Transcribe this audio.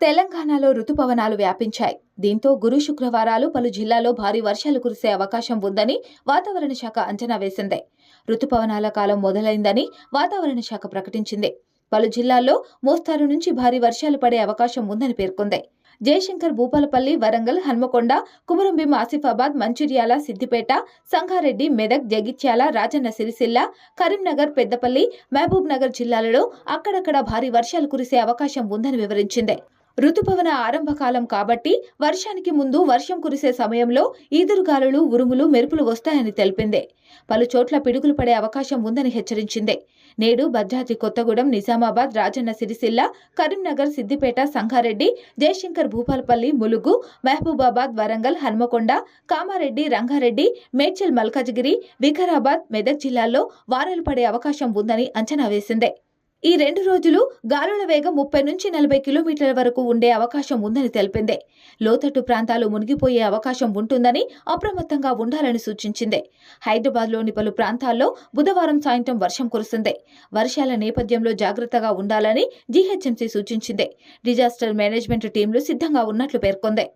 తెలంగాణలో రుతుపవనాలు వ్యాపించాయి. దీంతో గురు శుక్రవారాలు పలు జిల్లాల్లో భారీ వర్షాలు కురిసే అవకాశం ఉందని వాతావరణ శాఖ అంచనా వేసింది. రుతుపవనాల కాలం మొదలైందని వాతావరణ శాఖ ప్రకటించింది. పలు జిల్లాల్లో మోస్తారు నుంచి భారీ వర్షాలు పడే అవకాశం ఉందని పేర్కొంది. జయశంకర్ భూపాలపల్లి వరంగల్ హన్మకొండ కుమరంభీం ఆసిఫాబాద్ మంచిర్యాల సిద్దిపేట సంగారెడ్డి మెదక్ జగిత్యాల రాజన్న సిరిసిల్ల కరీంనగర్ పెద్దపల్లి మహబూబ్ నగర్ జిల్లాలలో అక్కడక్కడ భారీ వర్షాలు కురిసే అవకాశం ఉందని వివరించింది. రుతుపవన ఆరంభకాలం కాబట్టి వర్షానికి ముందు వర్షం కురిసే సమయంలో ఈదురుగాలులు ఉరుములు మెరుపులు వస్తాయని తెలిపింది. పలు చోట్ల పిడుగులు పడే అవకాశం ఉందని హెచ్చరించింది. నేడు భద్రాద్రి కొత్తగూడెం నిజామాబాద్ రాజన్న సిరిసిల్ల కరీంనగర్ సిద్దిపేట సంగారెడ్డి జయశంకర్ భూపాలపల్లి ములుగు మహబూబాబాద్ వరంగల్ హన్మకొండ కామారెడ్డి రంగారెడ్డి మేడ్చల్ మల్కాజ్గిరి వికారాబాద్ మెదక్ జిల్లాల్లో వానలు పడే అవకాశం ఉందని అంచనా వేసింది. ఈ రెండు రోజులు గాలుల వేగం ముప్పై నుంచి నలభై కిలోమీటర్ల వరకు ఉండే అవకాశం ఉందని తెలిపింది. లోతట్టు ప్రాంతాలు మునిగిపోయే అవకాశం ఉంటుందని అప్రమత్తంగా ఉండాలని సూచించింది. హైదరాబాద్లోని పలు ప్రాంతాల్లో బుధవారం సాయంత్రం వర్షం కురుస్తుంది వర్షాల నేపథ్యంలో జాగ్రత్తగా ఉండాలని జీహెచ్ఎంసీ సూచించింది. డిజాస్టర్ మేనేజ్మెంట్ టీంలు సిద్ధంగా ఉన్నట్లు పేర్కొంది.